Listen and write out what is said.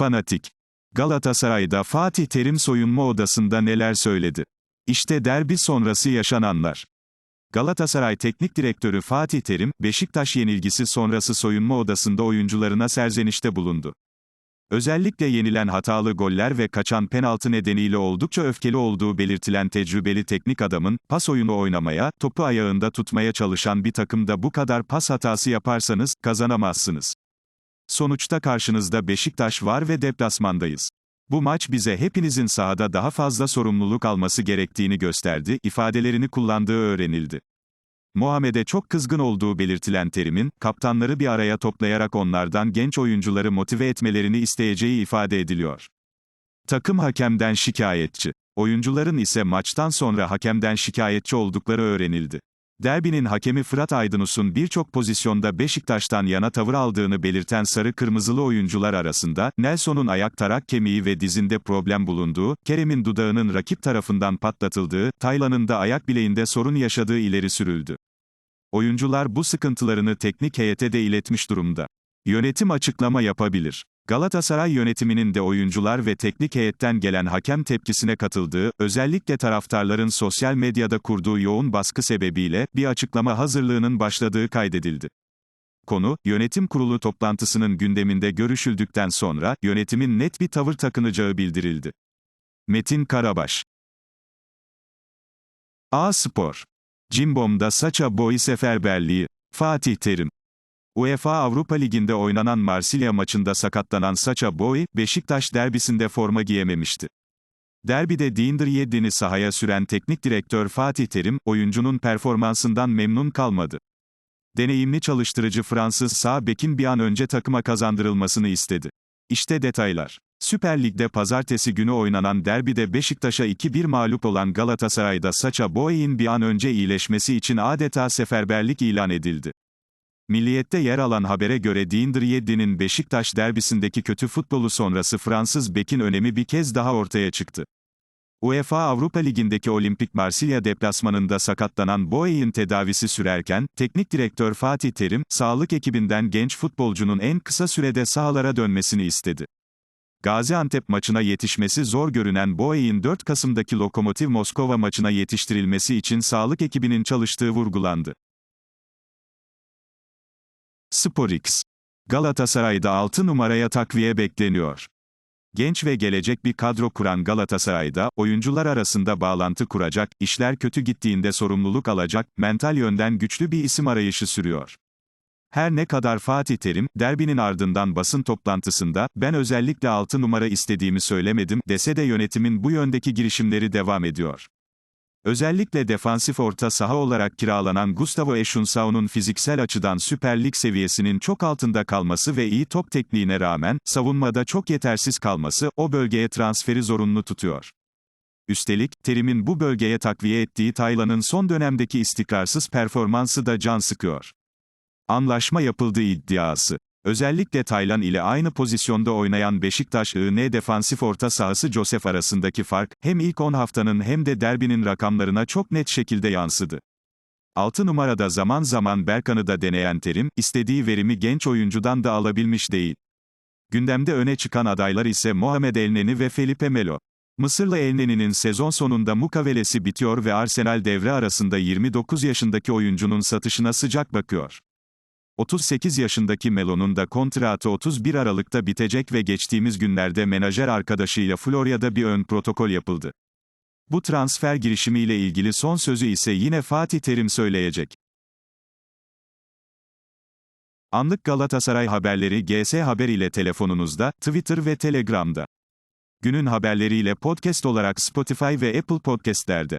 Fanatik. Galatasaray'da Fatih Terim soyunma odasında neler söyledi? İşte derbi sonrası yaşananlar. Galatasaray Teknik Direktörü Fatih Terim, Beşiktaş yenilgisi sonrası soyunma odasında oyuncularına serzenişte bulundu. Özellikle yenilen hatalı goller ve kaçan penaltı nedeniyle oldukça öfkeli olduğu belirtilen tecrübeli teknik adamın, pas oyunu oynamaya, topu ayağında tutmaya çalışan bir takımda bu kadar pas hatası yaparsanız, kazanamazsınız. Sonuçta karşınızda Beşiktaş var ve deplasmandayız. Bu maç bize hepinizin sahada daha fazla sorumluluk alması gerektiğini gösterdi, ifadelerini kullandığı öğrenildi. Muhammed'e çok kızgın olduğu belirtilen Terim'in, kaptanları bir araya toplayarak onlardan genç oyuncuları motive etmelerini isteyeceği ifade ediliyor. Takım hakemden şikayetçi. Oyuncuların ise maçtan sonra hakemden şikayetçi oldukları öğrenildi. Derbinin hakemi Fırat Aydınus'un birçok pozisyonda Beşiktaş'tan yana tavır aldığını belirten sarı kırmızılı oyuncular arasında, Nelson'un ayak tarak kemiği ve dizinde problem bulunduğu, Kerem'in dudağının rakip tarafından patlatıldığı, Taylan'ın da ayak bileğinde sorun yaşadığı ileri sürüldü. Oyuncular bu sıkıntılarını teknik heyete de iletmiş durumda. Yönetim açıklama yapabilir. Galatasaray yönetiminin de oyuncular ve teknik heyetten gelen hakem tepkisine katıldığı, özellikle taraftarların sosyal medyada kurduğu yoğun baskı sebebiyle bir açıklama hazırlığının başladığı kaydedildi. Konu, yönetim kurulu toplantısının gündeminde görüşüldükten sonra, yönetimin net bir tavır takınacağı bildirildi. Metin Karabaş A Spor Cimbom'da Saça Boy seferberliği. Fatih Terim UEFA Avrupa Ligi'nde oynanan Marsilya maçında sakatlanan Saça Boy, Beşiktaş derbisinde forma giyememişti. Derbide Dinder Yedlin'i sahaya süren teknik direktör Fatih Terim, oyuncunun performansından memnun kalmadı. Deneyimli çalıştırıcı Fransız sağ bekin bir an önce takıma kazandırılmasını istedi. İşte detaylar. Süper Lig'de pazartesi günü oynanan derbide Beşiktaş'a 2-1 mağlup olan Galatasaray'da Saça Boey'in bir an önce iyileşmesi için adeta seferberlik ilan edildi. Milliyet'te yer alan habere göre Dinder Yedlin'in Beşiktaş derbisindeki kötü futbolu sonrası Fransız bekin önemi bir kez daha ortaya çıktı. UEFA Avrupa Ligi'ndeki Olimpik Marsilya deplasmanında sakatlanan Boey'in tedavisi sürerken, teknik direktör Fatih Terim, sağlık ekibinden genç futbolcunun en kısa sürede sahalara dönmesini istedi. Gaziantep maçına yetişmesi zor görünen Boey'in 4 Kasım'daki Lokomotiv Moskova maçına yetiştirilmesi için sağlık ekibinin çalıştığı vurgulandı. SporX. Galatasaray'da 6 numaraya takviye bekleniyor. Genç ve gelecek bir kadro kuran Galatasaray'da, oyuncular arasında bağlantı kuracak, işler kötü gittiğinde sorumluluk alacak, mental yönden güçlü bir isim arayışı sürüyor. Her ne kadar Fatih Terim, derbinin ardından basın toplantısında, ben özellikle 6 numara istediğimi söylemedim, dese de yönetimin bu yöndeki girişimleri devam ediyor. Özellikle defansif orta saha olarak kiralanan Gustavo Eşunsau'nun fiziksel açıdan Süper Lig seviyesinin çok altında kalması ve iyi top tekniğine rağmen, savunmada çok yetersiz kalması, o bölgeye transferi zorunlu tutuyor. Üstelik, Terim'in bu bölgeye takviye ettiği Taylan'ın son dönemdeki istikrarsız performansı da can sıkıyor. Anlaşma yapıldığı iddiası. Özellikle Taylan ile aynı pozisyonda oynayan Beşiktaş IN defansif orta sahası Josef arasındaki fark, hem ilk 10 haftanın hem de derbinin rakamlarına çok net şekilde yansıdı. 6 numarada zaman zaman Berkan'ı da deneyen Terim, istediği verimi genç oyuncudan da alabilmiş değil. Gündemde öne çıkan adaylar ise Mohamed Elneni ve Felipe Melo. Mısırlı Elneni'nin sezon sonunda mukavelesi bitiyor ve Arsenal devre arasında 29 yaşındaki oyuncunun satışına sıcak bakıyor. 38 yaşındaki Melo'nun da kontratı 31 Aralık'ta bitecek ve geçtiğimiz günlerde menajer arkadaşıyla Florya'da bir ön protokol yapıldı. Bu transfer girişimiyle ilgili son sözü ise yine Fatih Terim söyleyecek. Anlık Galatasaray haberleri GS Haber ile telefonunuzda, Twitter ve Telegram'da. Günün haberleriyle podcast olarak Spotify ve Apple Podcast'lerde.